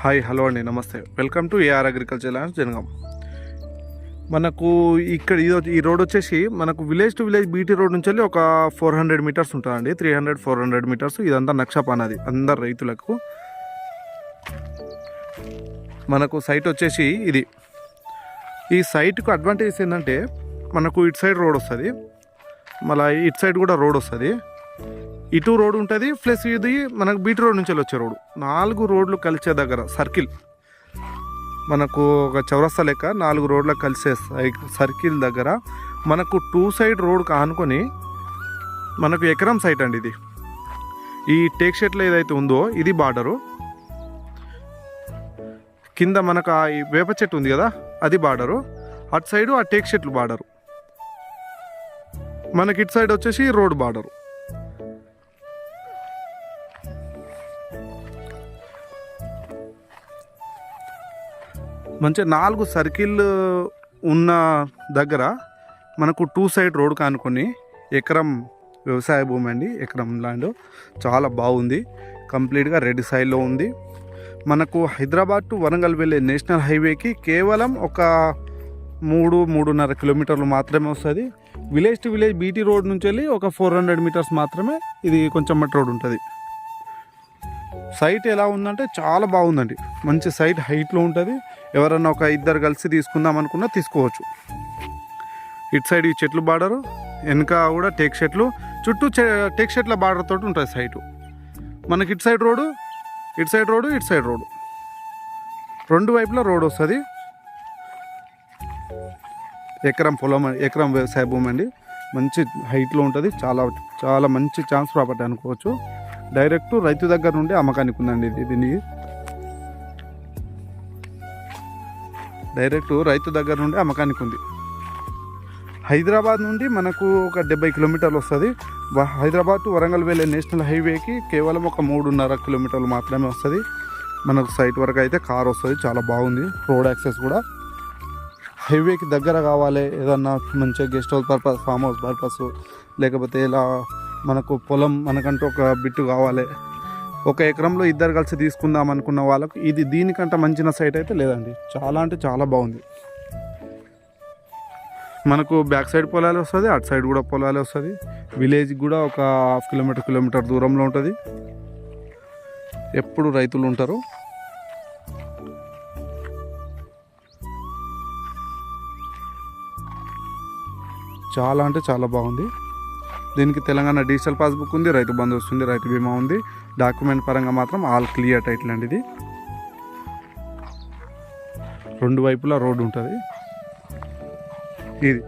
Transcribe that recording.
Hi hello అండి namaste. Welcome to AR agriculture land Jangaon. మనకు ఇక్కడ ఇది ఈ రోడ్ వచ్చేసి మనకు village to village BT road నుంచి వెళ్ళి ఒక ఫోర్ హండ్రెడ్ మీటర్స్ ఉంటుందండి. Three hundred four hundred metres. ఇదంతా నక్షపానది అందరు రైతులకు. మనకు సైట్ వచ్చేసి ఇది. ఈ సైట్కు అడ్వాంటేజ్ ఏంటంటే మనకు ఇటు సైడ్ రోడ్ వస్తుంది. మళ్ళీ ఇటు సైడ్ కూడా రోడ్ వస్తుంది. ఇటు రోడ్ ఉంటుంది ప్లస్ ఇది మనకు బీటీ రోడ్ నుంచి వచ్చే రోడ్. నాలుగు రోడ్లు కలిసే దగ్గర సర్కిల్. మనకు ఒక చౌరస్తా లెక్క నాలుగు రోడ్ల కలిసే సర్కిల్ దగ్గర మనకు టూ సైడ్ రోడ్ ఆనుకొని మనకు ఎకరం సైట్ అండి ఇది. ఈ టేక్ షెట్లో ఏదైతే ఉందో ఇది బార్డరు. కింద మనకు ఆ వేప చెట్టు ఉంది కదా అది బార్డరు. అటు సైడు ఆ టేక్ షెట్లు బార్డరు. మనకి ఇటు సైడ్ వచ్చేసి రోడ్ బార్డరు. మంచిగా నాలుగు సర్కిల్ ఉన్న దగ్గర మనకు టూ సైడ్ రోడ్ కానుకొని ఎకరం వ్యవసాయ భూమి అండి ఎకరం ల్యాండ్ చాలా బాగుంది. కంప్లీట్గా రెడ్ సైడ్లో ఉంది. మనకు హైదరాబాద్ టు వరంగల్ వెళ్ళే నేషనల్ హైవేకి కేవలం ఒక మూడు మూడున్నర కిలోమీటర్లు మాత్రమే వస్తుంది. Village to village BT road నుంచి వెళ్ళి ఒక ఫోర్ హండ్రెడ్ మీటర్స్ మాత్రమే ఇది కొంచెం మట్టి రోడ్ ఉంటుంది. సైట్ ఎలా ఉందంటే చాలా బాగుందండి. మంచి సైట్ హైట్లో ఉంటుంది. ఎవరన్నా ఒక ఇద్దరు కలిసి తీసుకుందాం అనుకున్నా తీసుకోవచ్చు. ఇటు సైడ్ ఈ చెట్లు బార్డరు వెనక కూడా టేక్ షెట్లు చుట్టూ చె- టేక్ షెట్ల బార్డర్ తోటి ఉంటుంది సైటు. మనకి ఇటు సైడ్ రోడ్డు ఇటు సైడ్ రోడ్డు ఇటు సైడ్ రోడ్డు. రెండు వైపులా రోడ్ వస్తుంది. ఎకరం పొలం ఎకరం వ్యవసాయ భూమి అండి. మంచి హైట్లో ఉంటుంది. చాలా చాలా మంచి ఛాన్స్ ప్రాపర్టీ అనుకోవచ్చు. డైరెక్ట్ రైతు దగ్గర నుండి అమ్మకానికి ఉందండి ఇది దీనికి. డైరెక్ట్ రైతు దగ్గర నుండి అమ్మకానికి ఉంది. హైదరాబాద్ నుండి మనకు ఒక డెబ్బై కిలోమీటర్లు వస్తుంది. హైదరాబాద్ టు వరంగల్ వెళ్ళే నేషనల్ హైవేకి కేవలం ఒక మూడున్నర కిలోమీటర్లు మాత్రమే వస్తుంది. మనకు సైట్ వరకు అయితే కార్ వస్తుంది చాలా బాగుంది. రోడ్ యాక్సెస్ కూడా. హైవేకి దగ్గర కావాలి ఏదన్నా మంచిగా guest house purpose farm house purpose లేకపోతే ఇలా మనకు పొలం మనకంటూ ఒక బిట్టు కావాలి. ఒక ఎకరంలో ఇద్దరు కలిసి తీసుకుందాం అనుకున్న వాళ్ళకు ఇది దీనికంటే మంచిన సైట్ అయితే లేదండి. చాలా అంటే చాలా బాగుంది. మనకు బ్యాక్ సైడ్ పొలాలు వస్తుంది అటు సైడ్ కూడా పొలాలు వస్తుంది. విలేజ్ కూడా ఒక హాఫ్ కిలోమీటర్ కిలోమీటర్ దూరంలో ఉంటుంది. ఎప్పుడు రైతులు ఉంటారు? చాలా అంటే చాలా బాగుంది. దీనికి తెలంగాణ డిజిటల్ పాస్బుక్ ఉంది రైతు బంధు వస్తుంది రైతు బీమా ఉంది. డాక్యుమెంట్ పరంగా మాత్రం ఆల్ క్లియర్ టైటిల్ అండి ఇది రెండు వైపులా రోడ్డు ఉంటుంది. ఇది.